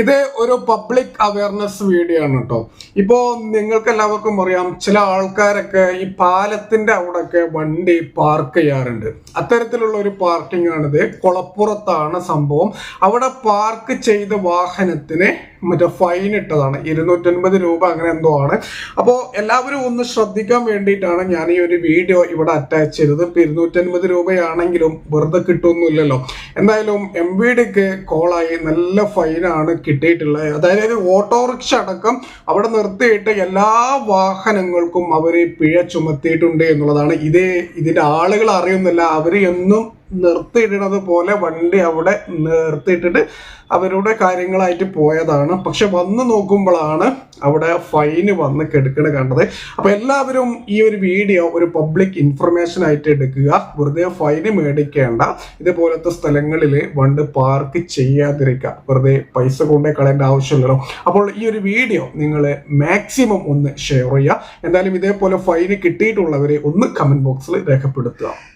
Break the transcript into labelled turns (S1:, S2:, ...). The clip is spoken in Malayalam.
S1: ഇത് ഒരു പബ്ലിക് അവയർനെസ് വീഡിയോ ആണ് കേട്ടോ. ഇപ്പോ നിങ്ങൾക്ക് എല്ലാവർക്കും അറിയാം ചില ആൾക്കാരൊക്കെ ഈ പാലത്തിന്റെ അവിടെയൊക്കെ വണ്ടി പാർക്ക് ചെയ്യാറുണ്ട്. അത്തരത്തിലുള്ള ഒരു പാർക്കിംഗ് ആണിത്. കുളപ്പുറത്താണ് സംഭവം. അവിടെ പാർക്ക് ചെയ്ത വാഹനത്തിന് മറ്റേ ഫൈൻ ഇട്ടതാണ്. ഇരുന്നൂറ്റൻപത് രൂപ അങ്ങനെ എന്തോ ആണ്. അപ്പോൾ എല്ലാവരും ഒന്ന് ശ്രദ്ധിക്കാൻ വേണ്ടിയിട്ടാണ് ഞാൻ ഈ ഒരു വീഡിയോ ഇവിടെ അറ്റാച്ച് ചെയ്തത്. ഇപ്പൊ ഇരുന്നൂറ്റൻപത് രൂപയാണെങ്കിലും വെറുതെ കിട്ടുമൊന്നുമില്ലല്ലോ എന്തായാലും എം വി ഡിക്ക് കോളായി നല്ല ഫൈനാണ് കിട്ടിയിട്ടുള്ളത് അതായത് ഓട്ടോറിക്ഷ അടക്കം അവിടെ നിർത്തിയിട്ട് എല്ലാ വാഹനങ്ങൾക്കും അവർ പിഴ ചുമത്തിയിട്ടുണ്ട് എന്നുള്ളതാണ്. ഇതേ ഇതിന്റെ ആളുകൾ അറിയുന്നില്ല. അവർ എന്നും നിർത്തിയിടുന്നത് പോലെ വണ്ടി അവിടെ നിർത്തിയിട്ടിട്ട് അവരുടെ കാര്യങ്ങളായിട്ട് പോയതാണ്. പക്ഷെ വന്ന് നോക്കുമ്പോഴാണ് അവിടെ ഫൈന് വന്ന് കെടുക്കണ കണ്ടത്. അപ്പൊ എല്ലാവരും ഈ ഒരു വീഡിയോ ഒരു പബ്ലിക് ഇൻഫർമേഷൻ ആയിട്ട് എടുക്കുക. വെറുതെ ഫൈന് മേടിക്കേണ്ട. ഇതുപോലത്തെ സ്ഥലങ്ങളിൽ വണ്ടി പാർക്ക് ചെയ്യാതിരിക്കുക. വെറുതെ പൈസ കൊണ്ടേ കളയേണ്ട ആവശ്യമില്ലല്ലോ. അപ്പോൾ ഈ ഒരു വീഡിയോ നിങ്ങൾ മാക്സിമം ഒന്ന് ഷെയർ ചെയ്യുക. എന്തായാലും ഇതേപോലെ ഫൈന് കിട്ടിയിട്ടുള്ളവരെ ഒന്ന് കമന്റ് ബോക്സിൽ രേഖപ്പെടുത്തുക.